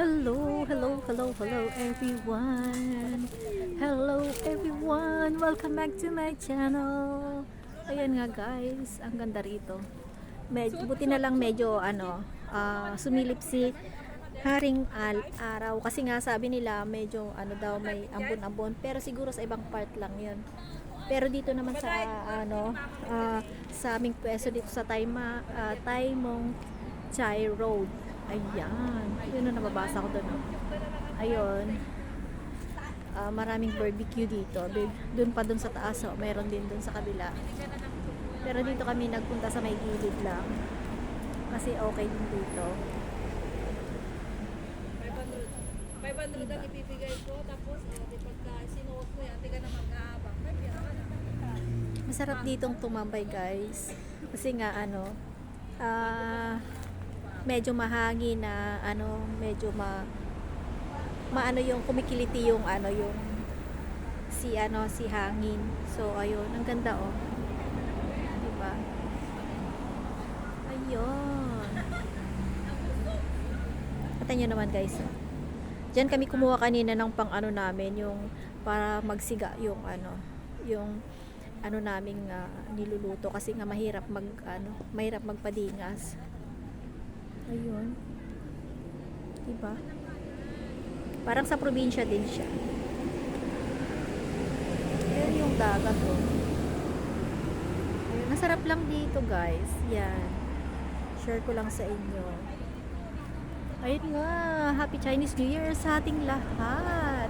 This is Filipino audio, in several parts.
Hello, hello, hello, hello everyone. Hello everyone. Welcome back to my channel. Ayan nga guys, ang ganda rito. Med buti na lang medyo ano, ah, sumilip si Haring al araw kasi nga sabi nila medyo ano daw may ambon-ambon pero siguro sa ibang part lang 'yun. Pero dito naman sa ano ah, sa aming pwesto dito sa Taima ah, Taimong Chai Road. Ayan. Yun ang nababasa ko doon. oh. Ayun. Ah, maraming barbecue dito. Doon pa doon sa taas, oh. meron din doon sa kabila. Pero dito kami nagpunta sa may gilid lang. Kasi okay din dito. 500 500 ang ibibigay ko, tapos oh, di pagka sinuot ko yan, di ka na mag-aabang. Masarap ditong tumambay guys. Kasi nga ano, ah medyo mahangin na ano, medyo ma maano yung kumikiliti yung ano yung si ano si hangin. So ayun, ang ganda oh. 'Di ba? Ayun. Kita nyo naman guys. Diyan kami kumuha kanina ng pang ano namin yung para magsiga yung ano yung ano naming ah, niluluto kasi nga mahirap mag ano mahirap magpadingas ayun. Diba? Parang sa probinsya din siya. Ayun yung dagat oh. Ayun, masarap lang dito guys. Yan. Share ko lang sa inyo. Ayun nga. Happy Chinese New Year sa ating lahat.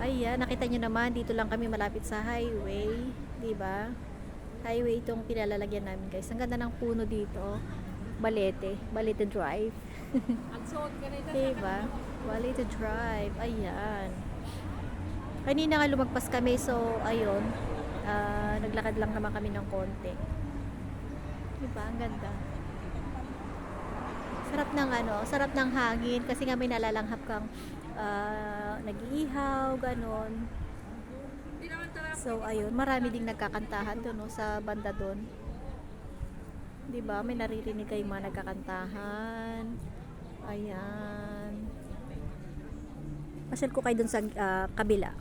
Ayan, nakita nyo naman, dito lang kami malapit sa highway. ba? Highway itong pinalalagyan namin guys. Ang ganda ng puno dito. Balete. Balete Drive. Ang suot ka na ito. 'Di ba? Balete Drive. Ayan. Kanina nga lumagpas kami so ayun. ah, naglakad lang naman kami ng konti. 'Di ba? Ang ganda. Sarap ng ano, sarap ng hangin kasi nga may nalalanghap kang ah, nag-iihaw, ganon. So ayun, marami ding nagkakantahan doon no, sa banda doon. 'Di ba? May naririnig kayo mga nagkakantahan. Ayan. Pasyal ko kayo doon sa ah, kabila.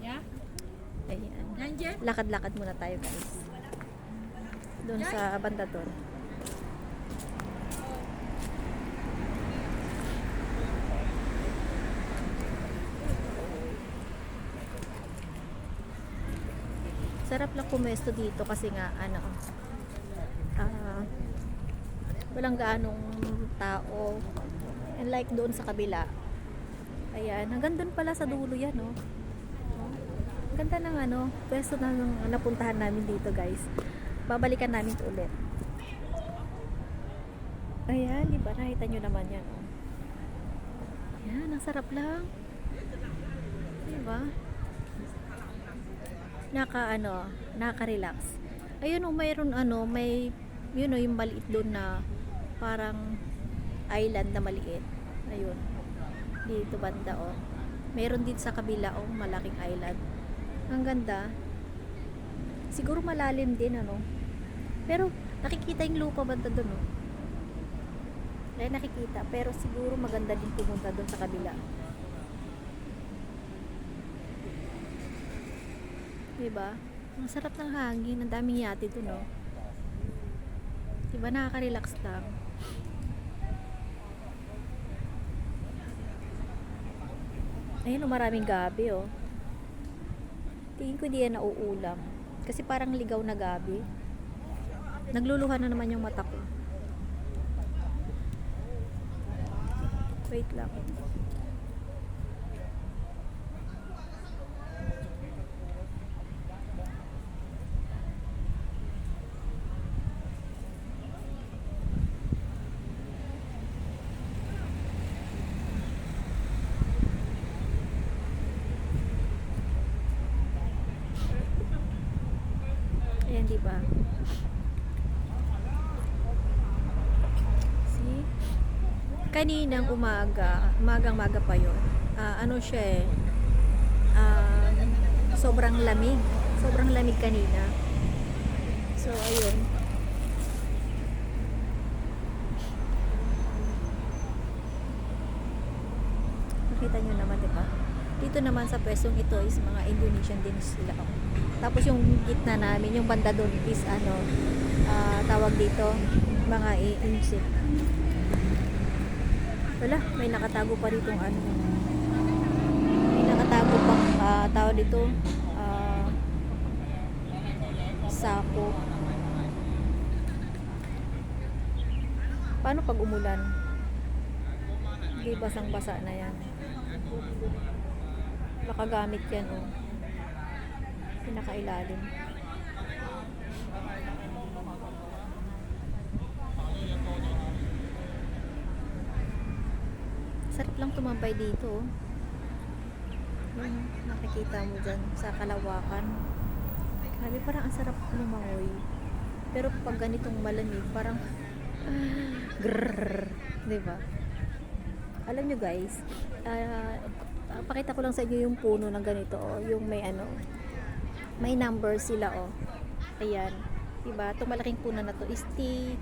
Yeah? Ayan. Lakad-lakad muna tayo, guys. Doon sa banda doon. Sarap lang pumesto dito kasi nga ano walang gaanong tao. And like doon sa kabila. Ayan, hanggang doon pala sa dulo yan, no. Ganda ng ano, pwesto na napuntahan namin dito, guys. Babalikan namin ito ulit. Ayan, di ba? Nakita nyo naman yan, oh. Ayan, ang sarap lang. Di ba? Naka, ano, nakaka-relax. Ayun, oh, mayroon, ano, may, yun, oh, yung maliit doon na parang island na maliit. Ayun. Dito banda, oh. Meron din sa kabila, oh, malaking island. Ang ganda. Siguro malalim din, ano. Pero, nakikita yung lupa banda doon, oh. Ay, nakikita. Pero siguro maganda din pumunta doon sa kabila. Diba? Ang sarap ng hangin. Ang daming yate doon, oh. Diba? Nakaka-relax lang. Ayun, oh, maraming gabi, oh. Tingin ko hindi yan nauulam. Kasi parang ligaw na gabi. Nagluluha na naman yung mata ko. Wait lang. Ayan, di ba? See? Kaninang umaga, umagang-maga pa yon. Ah, ano siya eh, um, sobrang lamig. Sobrang lamig kanina. So, ayun. Nakita nyo naman? Dito naman sa pwestong ito is mga Indonesian din sila. oh. Tapos yung gitna namin, yung banda doon is ano, ah, tawag dito, mga insect. Wala, may nakatago pa rito ano. May nakatago pang ah, tawag dito, ah, sako. Paano pag umulan? Hindi basang-basa na yan. Nakagamit yan, oh. Pinakailalim. Sarap lang tumambay dito, oh. Yun, nakikita mo dyan sa kalawakan. Grabe, parang ang sarap lumangoy. Pero pag ganitong malamig, parang grrrr, di ba? Alam nyo guys, ah, pakita ko lang sa inyo yung puno ng ganito, oh, yung may ano, may number sila, oh. Ayan. Diba? Itong malaking puno na to is T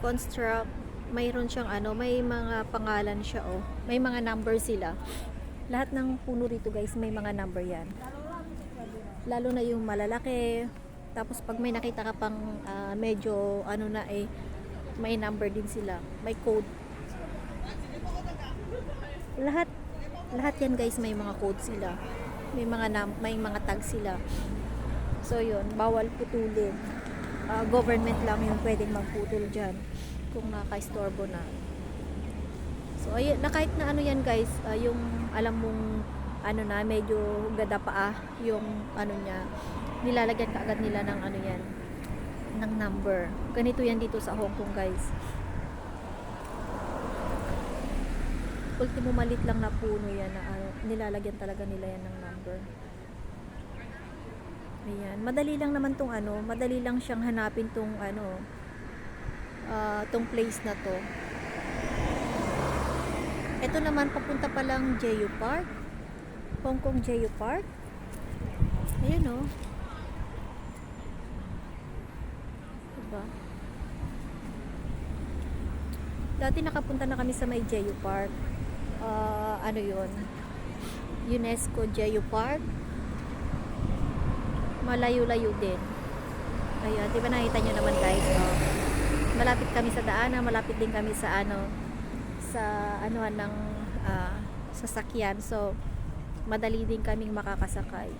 Construct. Mayroon siyang ano, may mga pangalan siya, oh. May mga number sila. Lahat ng puno rito guys, may mga number yan. Lalo na yung malalaki. Tapos pag may nakita ka pang ah, medyo ano na eh, may number din sila. May code. Lahat lahat yan guys may mga code sila. May mga num- may mga tag sila. So yun, bawal putulin. Ah, government lang yung pwedeng magputol dyan kung nakaistorbo na. So ayun, na kahit na ano yan guys, ah, yung alam mong ano na medyo gada pa ah, yung ano niya, nilalagyan ka agad nila ng ano yan, ng number. Ganito yan dito sa Hong Kong guys. Ultimo malit lang na puno yan na ano, nilalagyan talaga nila yan ng number. Ayan, madali lang naman tong ano, madali lang siyang hanapin tong ano, ah, tong place na to. Ito naman papunta pa lang Jeju Park. Hong Kong Jeju Park. Ayan oh. Diba? Dati nakapunta na kami sa may Jeju Park. Ah, ano yun? UNESCO Jeju Park. Malayo-layo din. Ayan, di ba nakita nyo naman guys? Oh. Malapit kami sa daanan, malapit din kami sa ano, sa ano ng ah, sasakyan. So, madali din kaming makakasakay.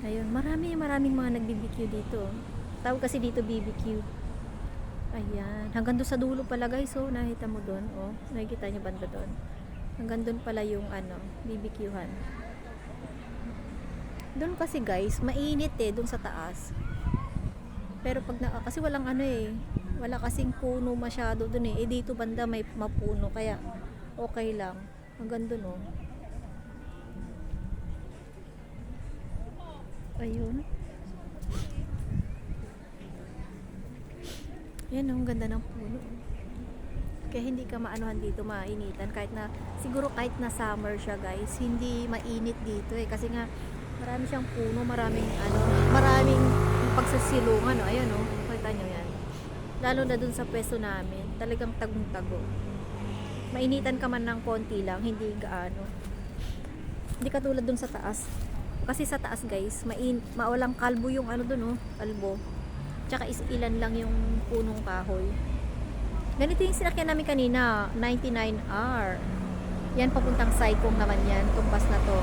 Ayun, marami, maraming mga nag-BBQ dito. Tawag kasi dito BBQ. Ayan, hanggang doon sa dulo pala guys, oh, nakita mo doon, oh, nakikita niyo banda doon. Hanggang doon pala yung ano, BBQhan. Doon kasi guys, mainit eh, doon sa taas. Pero pag na, kasi walang ano eh, wala kasing puno masyado doon eh. Eh dito banda may mapuno, kaya okay lang. Hanggang doon oh. Ayun. Yan oh, ang ganda ng puno. Kaya hindi ka maanuhan dito, mainitan. Kahit na, siguro kahit na summer siya guys, hindi mainit dito eh. Kasi nga, marami siyang puno, maraming ano, maraming pagsasilungan. Oh. Ayan oh, kita nyo yan. Lalo na dun sa pwesto namin, talagang tagong-tago. Mainitan ka man ng konti lang, hindi gaano. Hindi katulad dun sa taas. Kasi sa taas guys, main, mawalang kalbo yung ano dun oh, kalbo. Tsaka is ilan lang yung punong kahoy. Ganito yung sinakyan namin kanina, 99R. Yan papuntang Saikong naman yan, itong bus na to.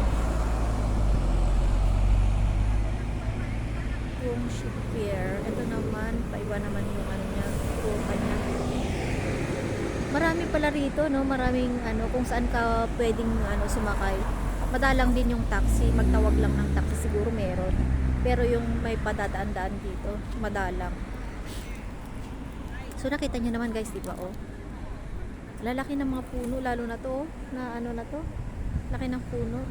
Yung shippier. Ito naman, paiba naman yung ano niya, kuha niya. Marami pala rito, no? Maraming ano, kung saan ka pwedeng ano, sumakay. Madalang din yung taxi, magtawag lang ng taxi siguro meron. Pero yung may padadaan-daan dito, madalang. So nakita niyo naman guys, di ba oh? Lalaki ng mga puno lalo na to, oh, na ano na to. Laki ng puno.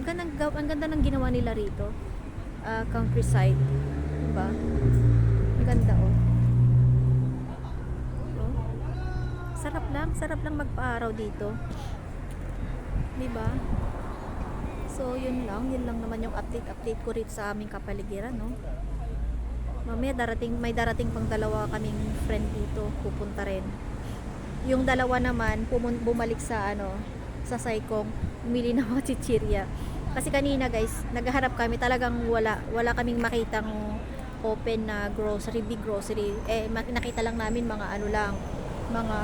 Ang ganda, gaw- ang ganda ng ginawa nila rito. Ah, countryside. Diba? Ang ganda oh. oh. Sarap lang, sarap lang magpa-araw dito. Diba? So, yun lang. Yun lang naman yung update-update ko rito sa aming kapaligiran, no? Mamaya darating, may darating pang dalawa kaming friend dito, pupunta rin. Yung dalawa naman, bumalik sa ano, sa Saikong, bumili ng mga chichirya. Kasi kanina guys, naghaharap kami, talagang wala, wala kaming makitang open na grocery, big grocery. Eh, nakita lang namin mga ano lang, mga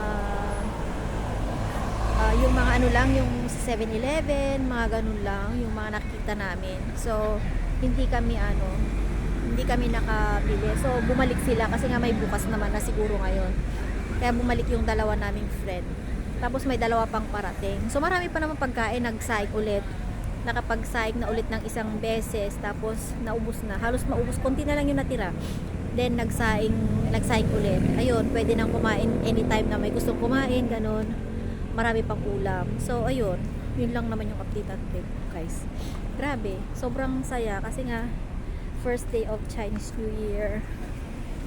ah, yung mga ano lang, yung sa 7-Eleven, mga ganun lang, yung mga nakikita namin. So, hindi kami ano, hindi kami nakabili. So, bumalik sila kasi nga may bukas naman na siguro ngayon. Kaya bumalik yung dalawa naming friend. Tapos may dalawa pang parating. So, marami pa naman pagkain, nag-psych ulit. Nakapag-psych na ulit ng isang beses. Tapos, naubos na. Halos maubos. Konti na lang yung natira. Then, nagsaing, nagsaing ulit. Ayun, pwede nang kumain anytime na may gustong kumain, ganun. Marami pang ulam. So, ayun. Yun lang naman yung update at trip, guys. Grabe. Sobrang saya kasi nga, first day of Chinese New Year.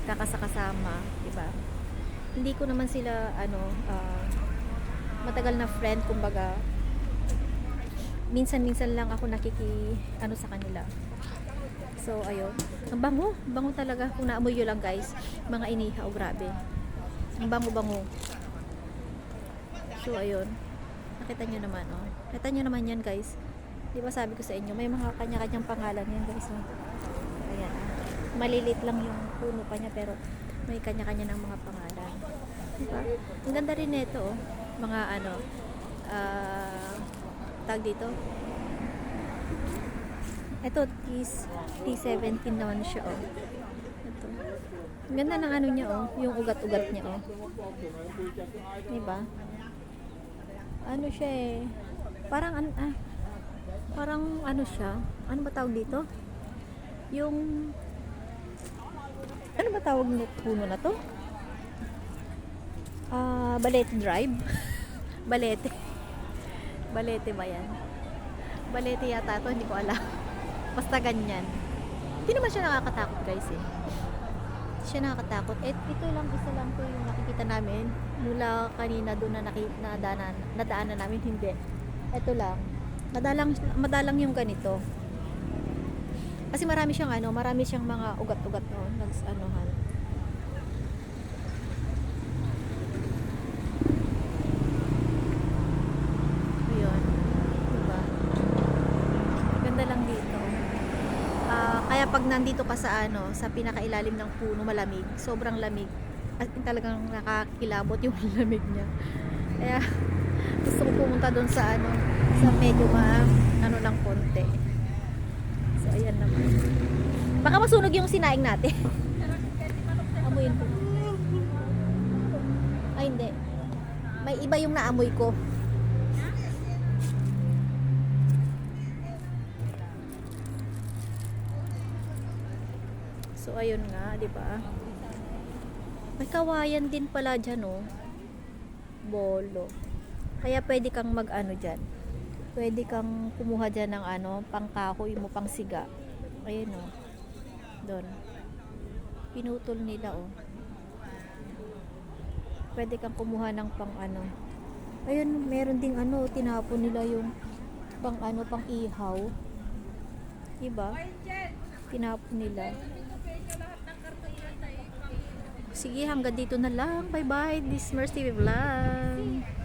Kakasakasama, di ba? Hindi ko naman sila, ano, ah, matagal na friend, kumbaga, minsan-minsan lang ako nakiki, ano sa kanila. So, ayun. Ang bango. Bango talaga. Kung naamoy nyo lang, guys. Mga inihaw, grabe. Ang bango-bango. So, ayun. Nakita nyo naman, oh. Nakita nyo naman yan, guys. Di ba sabi ko sa inyo, may mga kanya-kanyang pangalan yan, guys. Oh. Ayan, ah. Malilit lang yung puno pa niya, pero may kanya-kanya ng mga pangalan. Diba? Ang ganda rin nito, oh. Mga ano, ah, tag dito. Ito, T, T17 naman siya, oh. Ito. Ganda ng ano niya, oh. Yung ugat-ugat niya, oh. Diba? Ano siya eh. Parang, an ah, parang ano siya. Ano ba tawag dito? Yung, ano ba tawag ng puno na to? Ah, Balete Drive. Balete. Balete ba yan? Balete yata to, hindi ko alam. Basta ganyan. Hindi naman siya nakakatakot guys eh. Siya nakakatakot. Et, ito lang, isa lang to yung nakikita namin. Mula kanina doon na nakita, nadaanan, nadaanan namin, hindi. Ito lang. Madalang, madalang yung ganito. Kasi marami siyang ano, marami siyang mga ugat-ugat no, nags anuhan. Ayun. Ganda lang dito. Ah, kaya pag nandito ka sa ano, sa pinakailalim ng puno, malamig, sobrang lamig. At talagang nakakilabot yung lamig niya. Kaya gusto ko pumunta doon sa ano, sa medyo ma ano lang konti. So ayan naman. Baka masunog yung sinaing natin. Amoyin ko. Ay hindi. May iba yung naamoy ko. So ayun nga, 'di ba? May kawayan din pala diyan, oh. Bolo. Kaya pwede kang mag-ano diyan. Pwede kang kumuha diyan ng ano, pangkahoy mo, pang siga. Ayun, oh. Doon. Pinutol nila, oh. Pwede kang kumuha ng pang ano. Ayun, meron ding ano, tinapon nila yung pang ano, pang ihaw. Diba? Tinapon nila. Sige, hanggang dito na lang. Bye-bye. This Mercy Vlog.